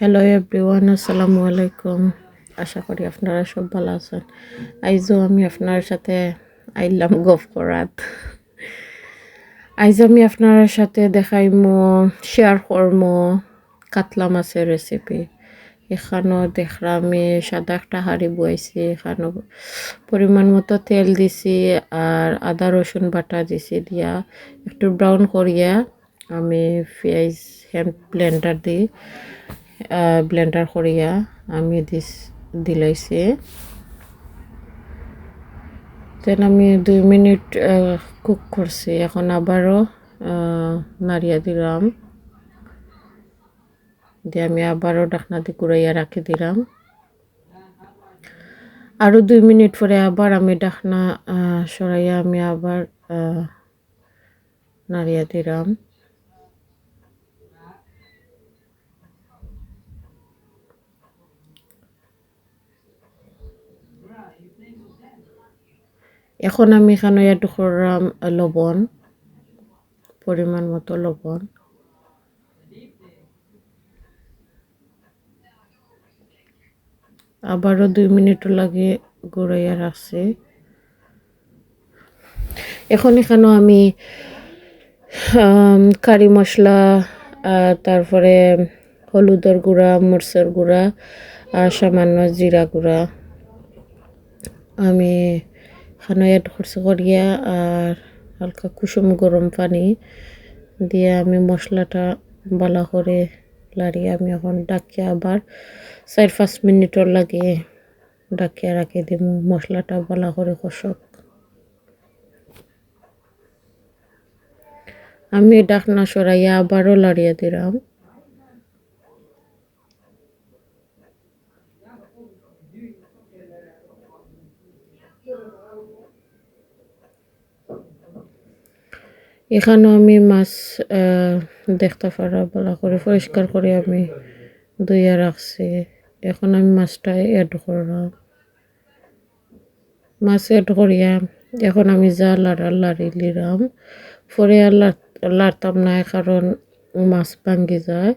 Hello everyone আসসালামু আলাইকুম। আশা করি আপনারা সব ভালো আছেন। আইজও আমি আপনার সাথে আইলাম গফ করাত আইজ, আমি আপনার সাথে দেখাইমো শেয়ার করমো কাতলা মাছের রেসিপি এখানেও দেখলাম, আমি সাদা একটা হাঁড়ি বইছি, এখানেও পরিমাণ মতো তেল দিছি আর আদা, রসুন বাটা দিছি দিয়া একটু ব্রাউন করিয়া আমি পেঁয়াজ হ্যান্ড ব্লেন্ডার দিই ব্লেন্ডার করিয়া আমি দিস, দিলাইছি। দেন আমি দুই মিনিট কুক করছি। এখন আবারও নাড়িয়া দিলাম। দিয়ে আমি আবারও ডাকনা দিয়ে কুড়াইয়া রাখি দিলাম। আরও দুই মিনিট পরে আবার আমি ডাকনা সরাইয়া আমি আবার নাড়িয়া দিলাম। এখন আমি এখানে করলাম লবণ, পরিমাণ মতো লবণ। আবারও দুই মিনিট লাগে গুড়াইয়া রাখছি। এখন এখানেও আমি কারি মশলা তারপরে হলুদের গুঁড়া, মরচের গুঁড়া আর সামান্য জিরা গুঁড়া। আমি খানা অ্যাড করছি করিয়া আর হালকা কুসুম গরম পানি দিয়ে আমি মশলাটা বালা করে লাড়িয়ে আমি এখন ডাকিয়ে আবার চার পাঁচ মিনিটর লাগে ডাকিয়া রাখি দিম মশলাটা বালা করে কষক। আমি ডাকনা সরাইয়া আবারও লাড়িয়ে দিলাম। এখানেও আমি মাছ দেখতে পারা বলা করে পরিষ্কার করে আমি ধুইয়া রাখছি। এখন আমি মাছটা অ্যাড করলাম। মাছ অ্যাড করিয়া এখন আমি যা লাড়া লাড়ি লিলাম পরে আর লাড়তাম না কারণ মাছ ভাঙ্গি যায়।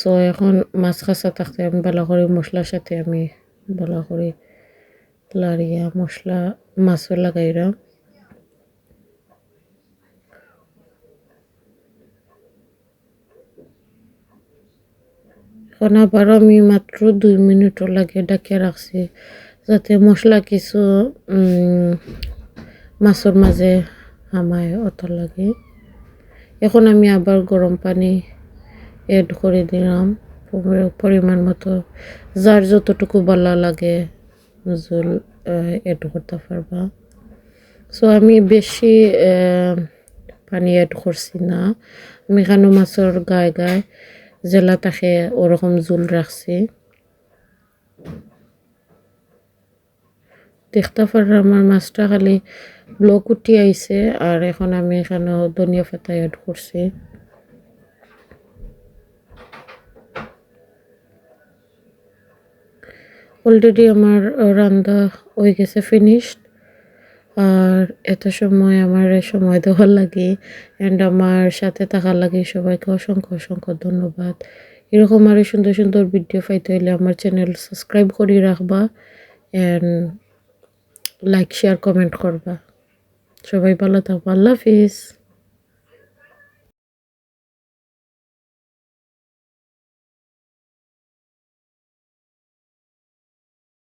সো এখন মাছ খাসা থাকতে আমি ভালো করে মশলার সাথে আমি ভালো করে লাড়িয়া মশলা, মাছও লাগাইলাম। এখন আবার আমি মাত্র দুই মিনিটও লাগে ডাকিয়ে রাখছি যাতে মশলা কিছু মাছের মাঝে হামায় অত লাগে। এখন আমি আবার গরম পানি এড করে দিলাম। পরিমাণ মতো যার যতটুকু ভালো লাগে, জল এড করতে পারবা সো আমি বেশি পানি এড করছি না। আমি এখানে মাছের গায়ে গায়ে জেলা তাকে ওরকম জুল রাখছি। দেখতে পার আমার মাছটা খালি ব্লক উঠি আইছে আর এখন আমি এখানে ধনিয়া পাতা অ্যাড করছি। অলরেডি আমার রান্না হয়ে গেছে ফিনিশড আর এত সময় আমার সময় দেওয়ার লাগে অ্যান্ড আমার সাথে থাকার লাগে সবাইকে অসংখ্য অসংখ্য ধন্যবাদ। এরকম আরও সুন্দর সুন্দর ভিডিও পাইতে হইলে আমার চ্যানেল সাবস্ক্রাইব করে রাখবা অ্যান্ড লাইক শেয়ার কমেন্ট করবা। সবাই ভালো থাকব। আল্লাহ হাফিজ।